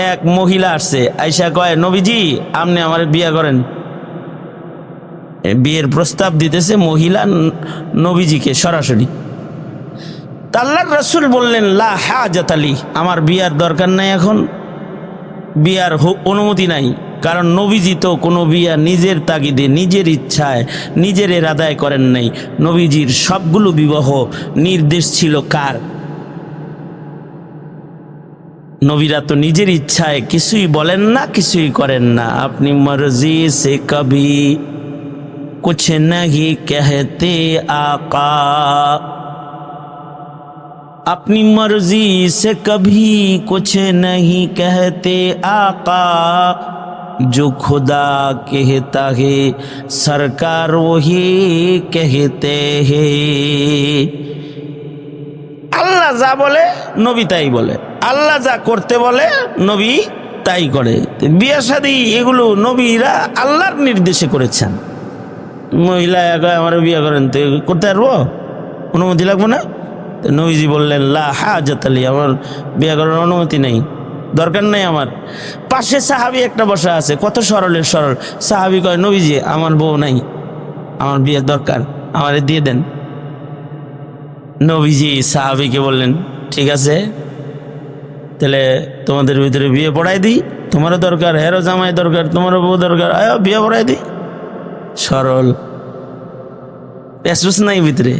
এক মহিলা আসছে, আইসা কয়, নবীজি, আপনি আমার বিয়ে করেন। বিয়ের প্রস্তাব দিতেছে মহিলা নবীজিকে সরাসরি। তাল্লার রসুল বললেন, লা হাজাত আলী আমার বিয়ার দরকার নাই এখন। বিয়ার হু- অনুমতি নাই, কারণ নবীজি তো কোনো বিয়া নিজের তাগিদে, নিজের ইচ্ছায়, নিজের এরাদায় করেন নাই। নবীজির সবগুলো বিবাহ নির্দেশ ছিল কার? নবীরা তো নিজের ইচ্ছায় কিছুই বলেন না কিছুই করেন না আপনি মর্জি সে কবি कुछ नहीं कहते आका अपनी मर्जी से कभी कुछ नहीं कहते आका जो खुदा कहता है सरकार वही कहते हैं আল্লাহ যা বলে, নবী তাই বলে। আল্লাহ যা করতে বলে, নবী তাই করে। বিয়া শাদী এগুলো নবীরা আল্লাহর নির্দেশে করেছেন। মহিলা একা আমার বিয়ে করেন, তো করতে পারব? অনুমতি লাগবো না? নবীজি বললেন, লা হাজাত আমার বিয়ে করার অনুমতি নেই, দরকার নেই আমার। পাশে সাহাবি একটা বসা আছে, কত সরলের সরল। সাহাবি কয়, নবীজি, আমার বউ নাই, আমার বিয়ের দরকার, আমারে দিয়ে দেন। নবীজি সাহাবিকে বললেন, ঠিক আছে, তাহলে তোমাদের ভিতরে বিয়ে পড়াই দিই। তোমারও দরকার, হেরো জামাই দরকার তোমারও বউ দরকার, আয় বিয়ে পড়াই দিই। সরল। পেসুস নাই ভিতরে।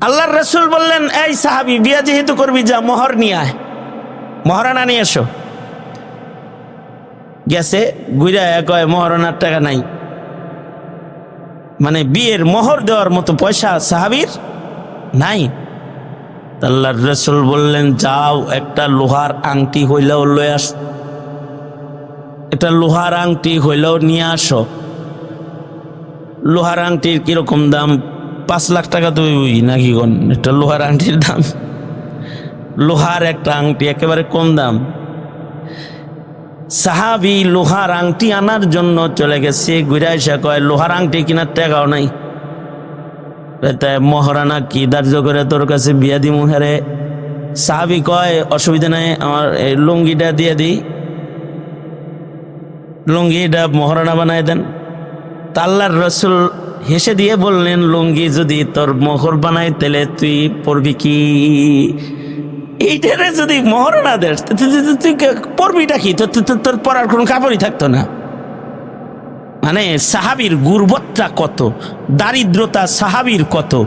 আল্লাহর রসুল বললেন, এই সাহাবি, বিয়া যেহেতু করবি, যা মোহর নিয়ে আয়। মহারানা নিয়ে এসো। গেছে, গুইরা কয়, মহারানার টাকা নাই। মানে বিয়ের মোহর দেওয়ার মতো পয়সা সাহাবির নাই। আল্লাহর রসুল বললেন, যাও, একটা লোহার আংটি হইলেও লয়ে আস। একটা লোহার আংটি হইলেও নিয়ে আসো। লোহার আংটির কীরকম দাম? পাঁচ লাখ টাকা তো নাকি কোন? একটা লোহার আংটির দাম। লোহার একটা আংটি একেবারে কম দাম। সাহাবি লোহার আংটি আনার জন্য চলে গেছে, ঘুরে এসে কয় লোহার আংটি কিনার টাকাও নাই। মহারানা কি ধার্য করে তোর কাছে বিয়া দি মুহারে সাহাবি কয়, অসুবিধা নাই, আমার এই লুঙ্গিটা দিয়ে দিই। লুঙ্গিটা মহারানা বানায় দেন। তাল্লার রসুল হেসে দিয়ে বললেন, লুঙ্গি যদি তোর মোহর বানায়, তাহলে তুই পড়বি কি? এইটারে যদি মোহর না দেস তুই- পড়বিটা কি? তোর পড়ার কোনো কাপড়ই থাকতো না। মানে সাহাবির গুরবত্তা কত, দারিদ্রতা সাহাবির কত,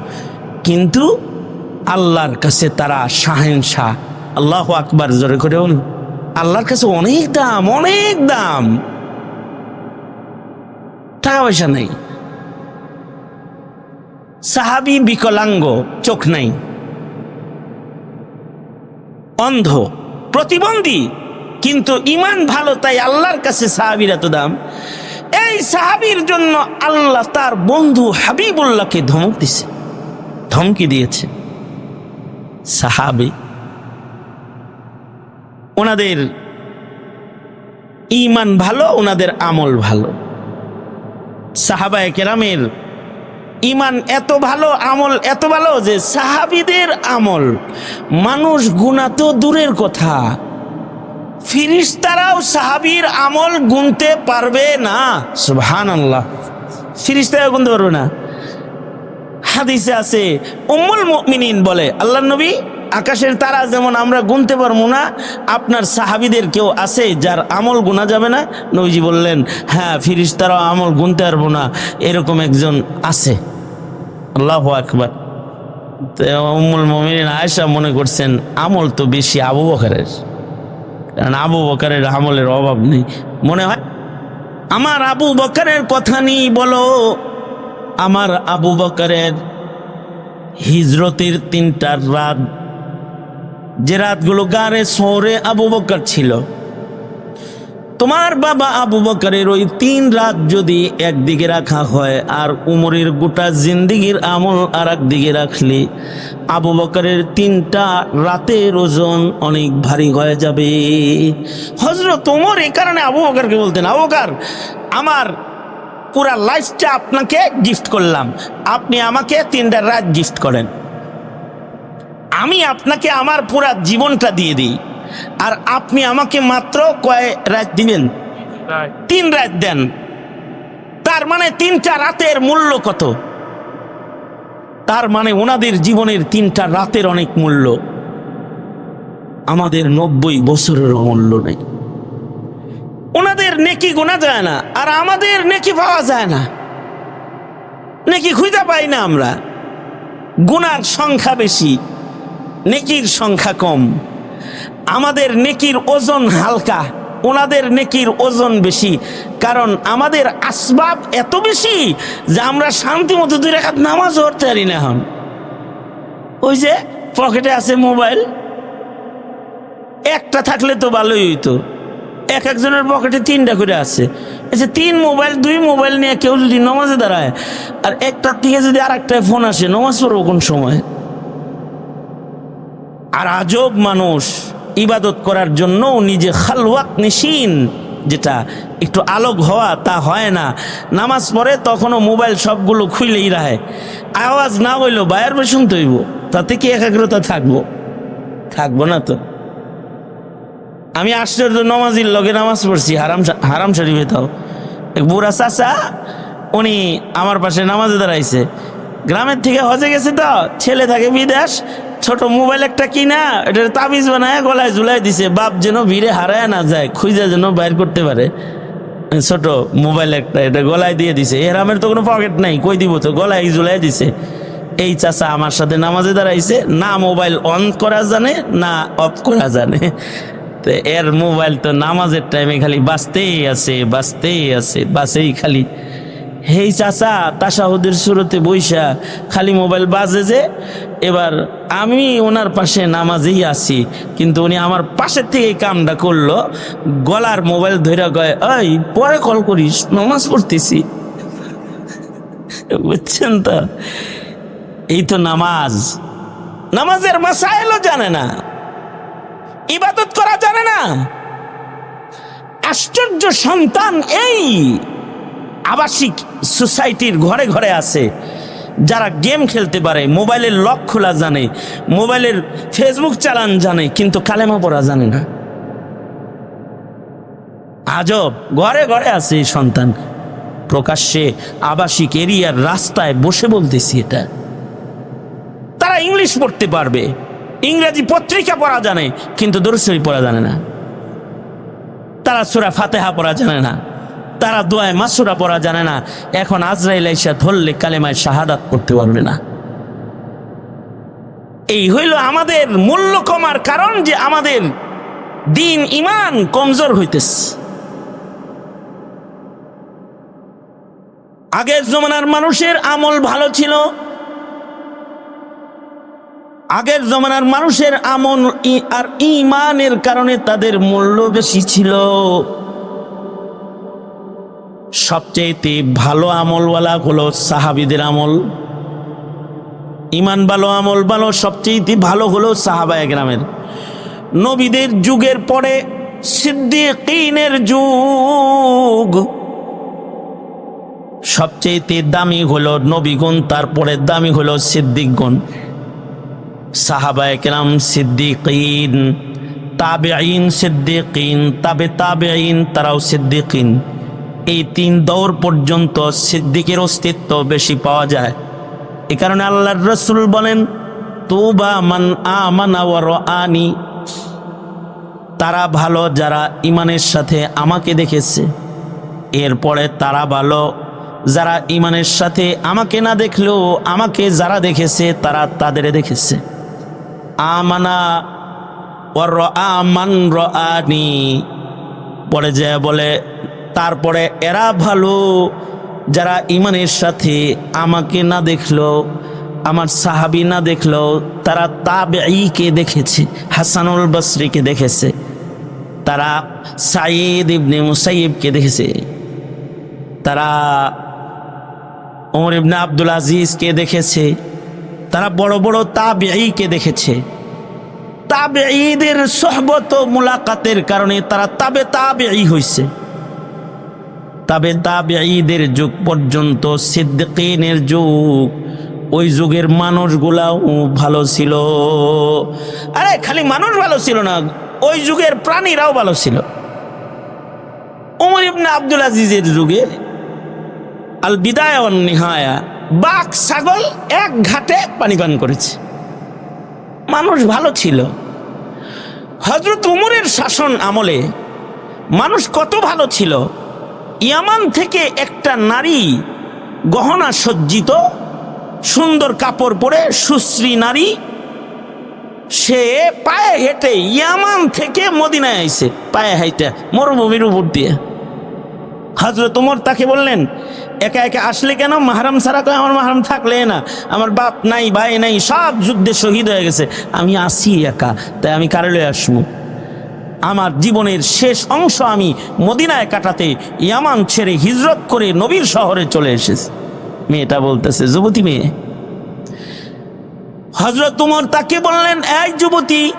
কিন্তু আল্লাহর কাছে তারা শাহেনশাহ। আল্লাহ আকবার, জোরে করে বলুন। আল্লাহর কাছে অনেক দাম অনেক দাম। টাকা পয়সা নেই। সাহাবি বিকলাঙ্গ, চোখ নাই। অন্ধ, প্রতিবন্ধী। কিন্তু ইমান ভালো, তাই আল্লাহর কাছে সাহাবির এত দাম। এই সাহাবির জন্য আল্লাহ তার বন্ধু হাবিবুল্লাহকে ধমক দিছে। ধমকি দিয়েছে। সাহাবি, ওনাদের ইমান ভালো, ওনাদের আমল ভালো। সাহাবায় কেরামের ইমান এত ভালো, আমল এত ভালো যে সাহাবিদের আমল। মানুষ গুণা তো দূরের কথা। ফিরিস্তারাও সাহাবির আমল গুনতে পারবে না। সুবহান আল্লাহ ফিরিস্তারাও গুনতে পারবে না। হাদিসে আছে, উম্মুল মিনিন বলে আল্লাহ নবী আকাশের তারা যেমন আমরা গুনতে পারব না, আপনার সাহাবিদের কেউ আছে যার আমল গুনা যাবে না? নবীজি বললেন হ্যাঁ ফিরিস্তারাও আমল গুনতে পারব না। এরকম একজন আছে। আল্লাহ আকবার। তো উম্মুল মুমিনিন আয়েশা মনে করছেন, আমল তো বেশি আবু বকারের। কারণ আবু বকারের আমলের অভাব নেই। মনে হয়, আমার আবু বকারের কথা নিয়ে বলো। আমার আবু বকারের হিজরতের তিনটার রাত, যে রাতগুলো গাড়ে শহরে আবু বকার ছিল তোমার বাবা আবু বকরের ওই তিন রাত যদি একদিকে রাখা হয়, আর উমরের গোটা জিন্দিগির আমল আর একদিকে রাখলে, আবু বকরের তিনটা রাতের ওজন অনেক ভারী হয়ে যাবে। হজরত উমর এই কারণে আবু বকরকে বলতেন, আবু বকর, আমার পুরা লাইফটা আপনাকে গিফট করলাম। আপনি আমাকে তিনটা রাত গিফট করেন। আমি আপনাকে আমার পুরা জীবনটা দিয়ে দিই। আর আপনি আমাকে মাত্র কয় রাত দিবেন? তিন রাত দেন। তার মানে তিনটা রাতের মূল্য কত? তার মানে ওনাদের জীবনের তিনটা রাতের অনেক মূল্য। আমাদের নব্বই বছরের মূল্য নেই। ওনাদের নেকি গোনা যায় না আর আমাদের নেকি পাওয়া যায় না। নেকি খুঁজে পাই না আমরা। গুনার সংখ্যা বেশি নেকির সংখ্যা কম। আমাদের নেকির ওজন হালকা, ওনাদের নেকির ওজন বেশি। কারণ আমাদের আসবাব এত বেশি যে আমরা শান্তি মতো দুই রেখাত নামাজ পড়তে পারি না এখন। ওই যে পকেটে আছে মোবাইল, একটা থাকলে তো ভালোই হইতো। এক একজনের পকেটে তিনটা করে আছে। আচ্ছা তিন মোবাইল, দুই মোবাইল নিয়ে কেউ যদি নমাজে দাঁড়ায়, আর একটার থেকে যদি আর ফোন আসে, নমাজ পড়ব কোন সময়? আর আজব মানুষ। ইবাদত করার জন্য নিজে খালওয়াত নিশিন, যেটা একটু আলোক হওয়া তা হয় না। নামাজ পড়ে তখনও মোবাইল সবগুলো খুইলেই রাহে। আওয়াজ না হইল বায়ার বেশন তৈব তাতে কি একাগ্রতা থাকব? থাকব না তো। আমি আশ্চর্য নমাজির লগে নামাজ পড়ছি, হারাম হারাম শরীফে তাও। এক বুড়া চাচা, উনি আমার পাশে নামাজে দাঁড়াইছে। গ্রামের থেকে হজে গেছে তো, ছেলে থাকে বিদেশ ছোট মোবাইল একটা কিনা এটা তাবিজ বানায় গলায় ঝুলাই দিছে, বাপ যেন ভিড়ে হারায় না যায়, খুঁজে যেন বাইর করতে পারে। ছোট মোবাইল একটা, এটা গলায় দিয়ে দিছে। এরামের তো কোনো পকেট নাই, কই দিব তো? গলায় ঝুলাই দিছে। এই চাচা আমার সাথে নামাজে দাঁড়াইছে, না মোবাইল অন করা জানে, না অফ করা জানে। তো এর মোবাইল তো নামাজের টাইমে খালি বাঁচতেই আছে বাঁচতেই আছে বাসেই খালি। হেই চাচা তাসাহুদের শুরুতে বৈশা, খালি মোবাইল বাজে যে, এবার আমি ওনার পাশে নামাজেই আছি। কিন্তু উনি আমার পাশের থেকে কামটা করল, গলার মোবাইল ধরে গয় ওই পরে কল করিস, নামাজ পড়তেছি। বুঝছেন তো? এই তো নামাজ। নামাজের মাসাইলও জানে না। ইবাদত করা জানে না। আশ্চর্য সন্তান এই। আবাসিক সোসাইটির ঘরে ঘরে আছে। যারা গেম খেলতে পারে, মোবাইলের লক খোলা জানে, মোবাইলের ফেসবুক চালান জানে, কিন্তু কালেমা পড়া জানে না। আজব, ঘরে ঘরে আছে এই সন্তান। প্রকাশ্যে আবাসিক এরিয়ার রাস্তায় বসে বলতেছি এটা। তারা ইংলিশ পড়তে পারবে, ইংরেজি পত্রিকা পড়া জানে, কিন্তু দরশরী পড়া জানে না। তারা সুরা ফাতেহা পড়া জানে না। তারা দোয়ায় মাসুরা পড়া জানে না। এখন আজরাইল আইসা ধরলে কালেমায় শাহাদাত করতে পারবে না। এই হইল আমাদের মূল্য কমার কারণ যে আমাদের দিন ইমান কমজোর হইতেছে। আগের জমানার মানুষের আমল ভালো ছিল। আগের জমানার মানুষের আমল আর ইমানের কারণে তাদের মূল্য বেশি ছিল। সবচেয়েতে ভালো আমলওয়ালা হলো সাহাবিদের আমল। ইমান ভালো, আমল ভালো সবচেয়েতে ভালো হলো সাহাবা গ্রামের নবীদের যুগের পরে সিদ্দিকিনের যুগ। সবচেয়েতে দামি হলো নবীগুণ, তারপরে দামি হলো সিদ্দিকগুণ। সাহাবায়ে কেরাম সিদ্দিকিন, তাবেঈন সিদ্দিকিন, তাবে তাবে আইন তারাও সিদ্দিকিন। এই তিন দৌর পর্যন্ত সিদ্দিকের অস্তিত্ব বেশি পাওয়া যায়। এ কারণে আল্লাহর রসুল বলেন, তুবা মান আমানা ওয়া রাআনি। তারা ভালো, যারা ইমানের সাথে আমাকে দেখেছে। এরপরে তারা ভালো, যারা ইমানের সাথে আমাকে না দেখলেও আমাকে যারা দেখেছে, তারা তাদের দেখেছে। আমানা আমান রানি পরে যে বলে তারপরে এরা ভালো, যারা ইমানের সাথে আমাকে না দেখল, আমার সাহাবি না দেখল, তারা তাবেঈকে দেখেছে, হাসানুল বসরিকে দেখেছে, তারা সাইদ ইবনে মুসাইবকে দেখেছে, তারা ওমর ইবনে আব্দুল আজিজকে দেখেছে, তারা বড় বড় তাবেঈকে দেখেছে। তাবেঈদের সহবত মুলাকাতের কারণে তারা তাবে তাবেঈ হইছে। তবে তাবেঈদের যুগ পর্যন্ত সিদ্দিকিনের যুগ। ওই যুগের মানুষগুলাও ভালো ছিল। আরে, খালি মানুষ ভালো ছিল না, ওই যুগের প্রাণীরাও ভালো ছিল। ইবনে আব্দুল আজিজের যুগে আল বিদায় নিহায়া বাঘ, ছাগল এক ঘাটে পানি পান করেছে। মানুষ ভালো ছিল। হজরত উমরের শাসন আমলে মানুষ কত ভালো ছিল? ইয়ামান থেকে একটা নারী গহনা সজ্জিত, সুন্দর কাপড় পরে সুশ্রী নারী, সে পায়ে হেঁটে ইয়ামান থেকে মদিনায় আইছে, পায়ে হাইটা মরুভূমির উপর দিয়ে। হজরত উমর তাকে বললেন, একা একা আসলে কেন? মাহারাম ছাড়া কয় আমার মাহারাম থাকলে না। আমার বাপ নাই, ভাই নাই, সব যুদ্ধে শহীদ হয়ে গেছে। আমি আসি একা, তাই আমি কারলে আসব? আমার জীবনের শেষ অংশ আমি মদিনায় কাটাতে ইয়ামান ছেড়ে হিজরত করে নবীর শহরে চলে এসেছি। মেয়েটা বলতেছে, যুবতী মেয়ে হজরত উমর তাকে বললেন, এই যুবতী,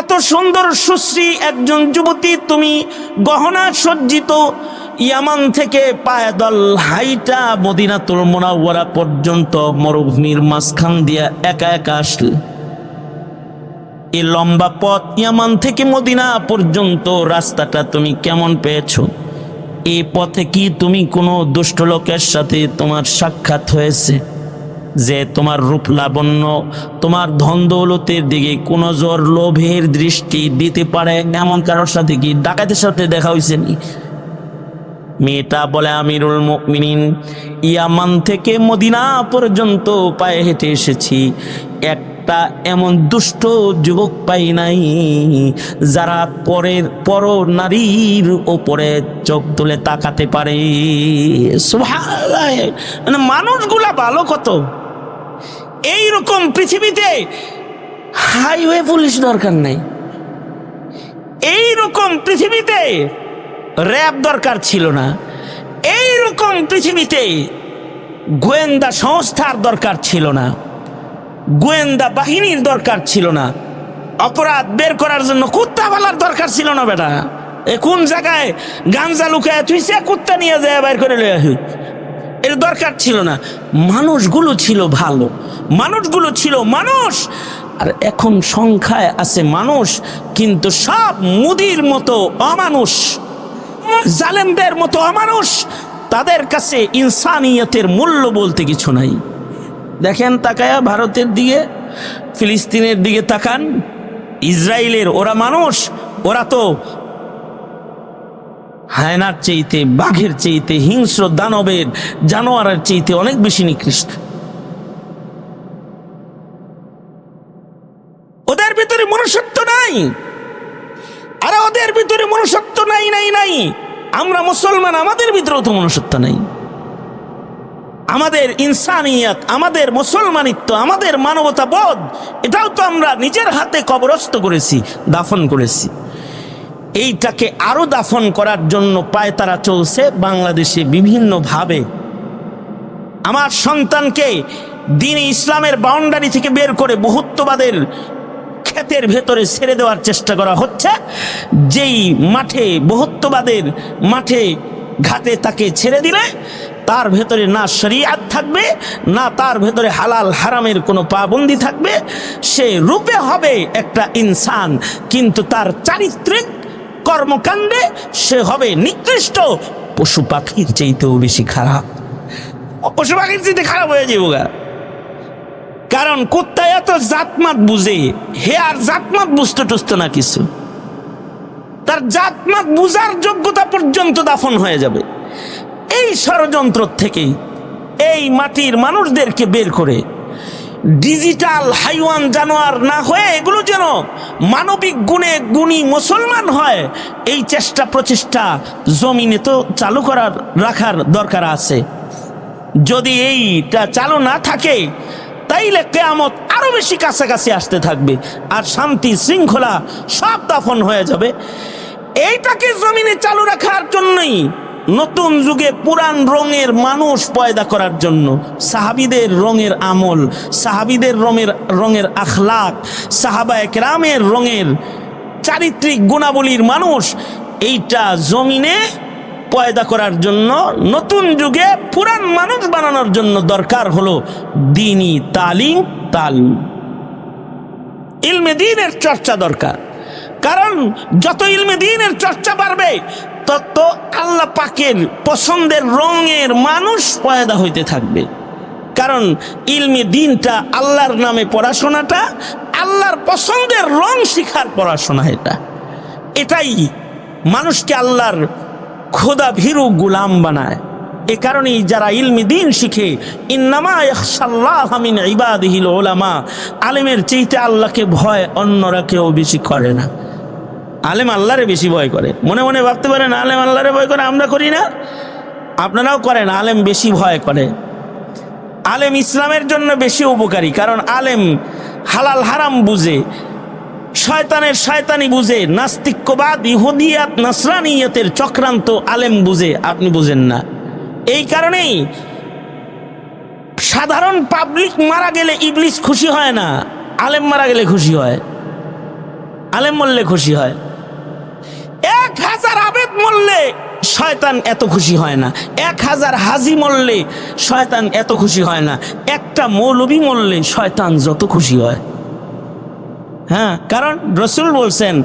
এত সুন্দর সুশ্রী একজন যুবতী, তুমি গহনা সজ্জিত ইয়ামান থেকে পায়দল হাইটা মদিনাতুল মোনাওয়ারা পর্যন্ত মরুভূমির মাঝখান দিয়া একা একা আসলে। এই লম্বা পথ ইয়ামান থেকে মদিনা পর্যন্ত রাস্তাটা তুমি কেমন পেয়েছ? এই পথে কি তুমি কোনো দুষ্ট লোকের সাথে তোমার সাক্ষাৎ হয়েছে? যে তোমার রূপ লাবণ্য, তোমার ধন দৌলতের দিকে কোনো জোর লোভের দৃষ্টি দিতে পারে? এমন কারোর সাথে কি ডাকাতের সাথে দেখা হয়েছে নি? মেয়েটা বলে, আমিরুল মুমিনিন, ইয়ামান থেকে মদিনা পর্যন্ত পায়ে হেঁটে এসেছি। একটা এমন দুষ্ট যুবক পাই নাই, যারা পরের পর নারীর ওপরে চোখ তুলে তাকাতে পারে। মানে মানুষগুলা ভালো কত? এইরকম পৃথিবীতে হাইওয়ে পুলিশ দরকার নাই। এইরকম পৃথিবীতে র্যাব দরকার ছিল না। এইরকম পৃথিবীতে গোয়েন্দা সংস্থার দরকার ছিল না। গোয়েন্দা বাহিনীর দরকার ছিল না। অপরাধ বের করার জন্য কুত্তা বলার দরকার ছিল না বেটা। এ কোন জায়গায় গাঞ্জা লুকায় তুই সে কুত্তা নিয়ে যায় বাইর করে লয়ে আসি এর দরকার ছিল না। মানুষগুলো ছিল ভালো। মানুষগুলো ছিল মানুষ। আর এখন সংখ্যায় আছে মানুষ, কিন্তু সব মুদির মতো অমানুষ। জালেমদের মতো অমানুষ। তাদের কাছে ইনসানিয়তের মূল্য বলতে কিছু নাই। দেখেন তাকায়া ভারতের দিকে, ফিলিস্তিনের দিকে তাকান, ইসরায়েলের, ওরা মানুষ, ওরা তো হায়নার চেয়েতে বাঘের চেয়েতে হিংস্র দানবের, জানোয়ারের চেয়েতে অনেক বেশি নিকৃষ্ট। ওদের ভিতরে মনুষ্যত্ব নাই। আরে ওদের ভিতরে মনুষ্যত্ব নাই নাই নাই। আমরা মুসলমান, আমাদের ভিতরেও তো মনুষ্যত্ব নাই। আমাদের ইনসানিয়ত, আমাদের মুসলমানিত্ব, আমাদের মানবতা বোধ এটাও তো আমরা নিজের হাতে কবরস্থ করেছি, দাফন করেছি। এইটাকে আরও দাফন করার জন্য পায়তারা চলছে, বাংলাদেশে বিভিন্নভাবে। আমার সন্তানকে দিন ইসলামের বাউন্ডারি থেকে বের করে বহুত্ববাদের ক্ষেতের ভেতরে ছেড়ে দেওয়ার চেষ্টা করা হচ্ছে, যেই মাঠে বহুত্ববাদের মাঠে ঘাটে তাকে ছেড়ে দিলে তার ভেতরে না শরিয়াত থাকবে, না তার ভেতরে হালাল হারামের কোনো পাবন্দি থাকবে। সে রূপে হবে একটা ইনসান, কিন্তু তার চারিত্রিক কর্মকাণ্ডে সে হবে নিকৃষ্ট। পশু পাখির চাইতেও বেশি খারাপ। পশু পাখির চাইতে খারাপ হয়ে যাব গা। কারণ কুত্তা এত জাতমাত বুঝে, হে আর জাতমাত বুঝতে টুঝতো না কিছু। তার জাতমাত বুঝার যোগ্যতা পর্যন্ত দাফন হয়ে যাবে। এই ষড়যন্ত্র থেকে এই মাটির মানুষদেরকে বের করে ডিজিটাল হাইওয়ান জানোয়ার না হয়ে এগুলো যেন মানবিক গুণে গুণী মুসলমান হয়, এই চেষ্টা প্রচেষ্টা জমিনে তো চালু করার, রাখার দরকার আছে। যদি এইটা চালু না থাকে, তাইলে কেয়ামত আরও বেশি কাছাকাছি আসতে থাকবে আর শান্তি শৃঙ্খলা সব দাফন হয়ে যাবে। এইটাকে জমিনে চালু রাখার জন্যই নতুন যুগে পুরান রঙের মানুষ পয়দা করার জন্য। সাহাবিদের রঙের আমল, সাহাবিদের রঙের রঙের আখলাক, সাহাবা একরামের রঙের চারিত্রিক গুণাবলীর মানুষ, এইটা জমিনে পয়দা করার জন্য, নতুন যুগে পুরান মানুষ বানানোর জন্য দরকার হলো দিনই তালিম তালিম ইলমে দিনের চর্চা দরকার। কারণ যত ইলমে দিনের চর্চা বাড়বে, তত আল্লাহ পাকের পছন্দের রঙের মানুষ পয়দা হইতে থাকবে। কারণ ইলমে দিনটা আল্লাহর নামে পড়াশোনাটা, আল্লাহর পছন্দের রং শিখার পড়াশোনা এটা। এটাই মানুষকে আল্লাহর খোদা ভীরু গুলাম বানায়। এ কারণেই যারা ইলমি দিন শিখে, ইন্নামা উলামা, আলেমের চেইতে আল্লাহকে ভয় অন্যরা কেউ বেশি করে না। আলেম আল্লাহরে বেশি ভয় করে। মনে মনে ভাবতে পারেন, আলেম আল্লাহরে ভয় করে, আমরা করি না? আপনারাও করেন, আলেম বেশি ভয় করে। আলেম ইসলামের জন্য বেশি উপকারী, কারণ আলেম হালাল হারাম বুঝে, শয়তানের শয়তানি বুঝে, নাস্তিক্যবাদ, ইহুদিয়াত, নাসরানিয়তের চক্রান্ত আলেম বুঝে, আপনি বুঝেন না। এই কারণেই সাধারণ পাবলিক মারা গেলে ইবলিস খুশি হয় না, আলেম মারা গেলে খুশি হয়। আলেম মরলে খুশি হয়। হাজার আবেদ মরলে শয়তান এত খুশি হয় না। এক হাজার হাজি মরলে শয়তান এত খুশি হয় না। একটা মৌলবী মরলে শয়তান যত খুশি হয়। হ্যাঁ কারণ রসুল বলছেন,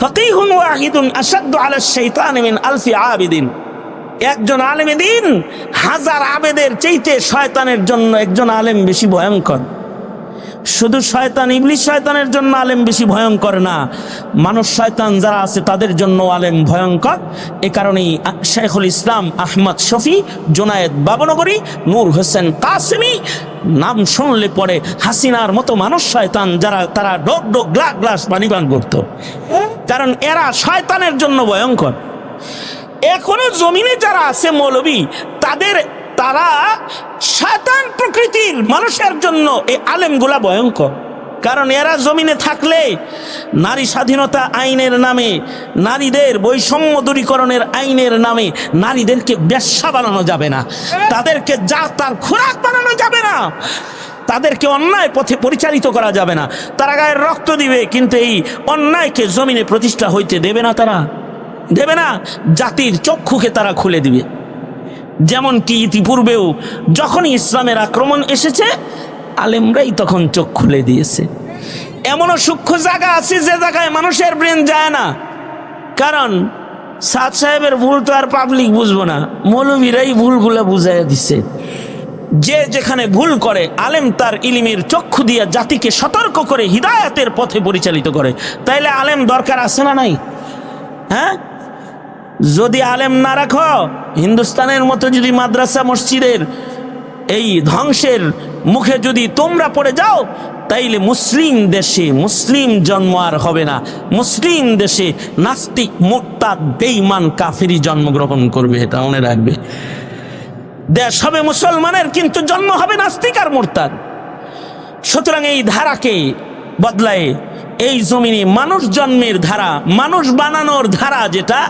ফকিহুন ওয়াহিদুন আসাদ্দু আলা শাইতান মিন আলফি আবিদিন। একজন আলেমে দিন হাজার আবেদের চাইতে শয়তানের জন্য একজন আলেম বেশি ভয়ঙ্কর। শুধু শয়তান, ইবলিশ শয়তানের জন্য আলেম বেশি ভয়ঙ্কর না। মানুষ শয়তান যারা আছে, তাদের জন্য আলেম ভয়ঙ্কর। এ কারণেই শেখুল ইসলাম আহমদ শফি, জোনায়েদ বাবনগরী, নূর হোসেন কাসেমি নাম শুনলে পরে হাসিনার মতো মানুষ শয়তান যারা, তারা ডোক ডোক গ্লাস গ্লাস পানি পান করত। কারণ এরা শয়তানের জন্য ভয়ঙ্কর। এখনও জমিনে যারা আছে মৌলবী, তাদের তারা শয়তান প্রকৃতির মানুষের জন্য এই আলেমগুলা ভয়ঙ্কর। কারণ এরা জমিনে থাকলে নারী স্বাধীনতা আইনের নামে, নারীদের বৈষম্য দূরীকরণের আইনের নামে নারীদেরকে ব্যবসা বানানো যাবে না। তাদেরকে যা তার খোরাক বানানো যাবে না। তাদেরকে অন্যায় পথে পরিচালিত করা যাবে না। তারা গায়ের রক্ত দিবে, কিন্তু এই অন্যায়কে জমিনে প্রতিষ্ঠা হইতে দেবে না তারা। দেবে না, জাতির চক্ষুকে তারা খুলে দিবে। যেমন কি ইতিপূর্বেও যখনই ইসলামের আক্রমণ এসেছে, আলেমরাই তখন চোখ খুলে দিয়েছে। এমনও সূক্ষ্ম জায়গা আছে যে জায়গায় মানুষের ব্রেন যায় না। কারণ সাদ সাহেবের ভুল তো আর পাবলিক বুঝব না মৌলবীরাই ভুলগুলো বুঝাইয়া দিছে। যে যেখানে ভুল করে, আলেম তার ইলিমের চক্ষু দিয়া জাতিকে সতর্ক করে, হিদায়াতের পথে পরিচালিত করে। তাইলে আলেম দরকার আছে না নাই? হ্যাঁ? যদি আলেম না রাখো, হিন্দুস্তানের মতো যদি মাদ্রাসা মসজিদের এই ধ্বংসের মুখে যদি তোমরা পড়ে যাও, তাইলে মুসলিম দেশে মুসলিম জন্ম আর হবে না। মুসলিম দেশে নাস্তিক মোক্তাদ বেইমান কাফেরি জন্মগ্রহণ করবে, এটা মনে রাখবে। দেশ হবে মুসলমানের, কিন্তু জন্ম হবে নাস্তিক আর মোরতাদ সুতরাং এই ধারাকে বদলায় এই জমিনে মানুষ জন্মের ধারা, মানুষ বানানোর ধারা যেটা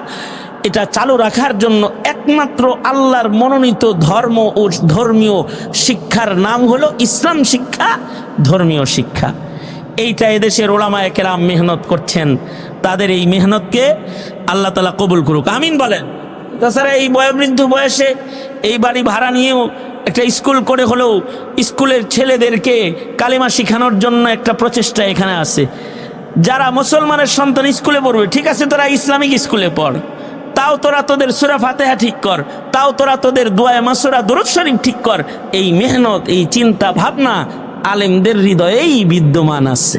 এটা চালু রাখার জন্য একমাত্র আল্লাহর মনোনীত ধর্ম ও ধর্মীয় শিক্ষার নাম হলো ইসলাম শিক্ষা, ধর্মীয় শিক্ষা। এইটা এদেশের ওলামায় কেরাম মেহনত করছেন। তাদের এই মেহনতকে আল্লাহ তালা কবুল করুক। আমিন বলেন। তাছাড়া এই বয়োবৃদ্ধ বয়সে এই বাড়ি ভাড়া নিয়েও একটা স্কুল করে হলেও স্কুলের ছেলেদেরকে কালিমা শেখানোর জন্য একটা প্রচেষ্টা এখানে আছে। যারা মুসলমানের সন্তান স্কুলে পড়বে, ঠিক আছে, তোরা ইসলামিক স্কুলে পড়। তাও তোরা তোদের সুরা ফাতেহা ঠিক কর তাও তোরা তোদের দোয়ায় মাসুরা দরুদ শরীফ ঠিক কর। এই মেহনত এই চিন্তা ভাবনা আলেমদের হৃদয়েই বিদ্যমান আছে।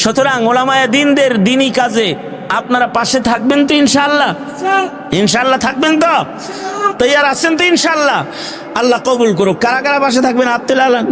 সুতরাং ওলামায়া দিনদের দিনই কাজে আপনারা পাশে থাকবেন তো ইনশাল্লাহ ইনশাল্লাহ থাকবেন তো? তৈয়ার আছেন তো ইনশাল্লাহ আল্লাহ কবুল করুক। কারা কারা পাশে থাকবেন? আব্দুল আলম।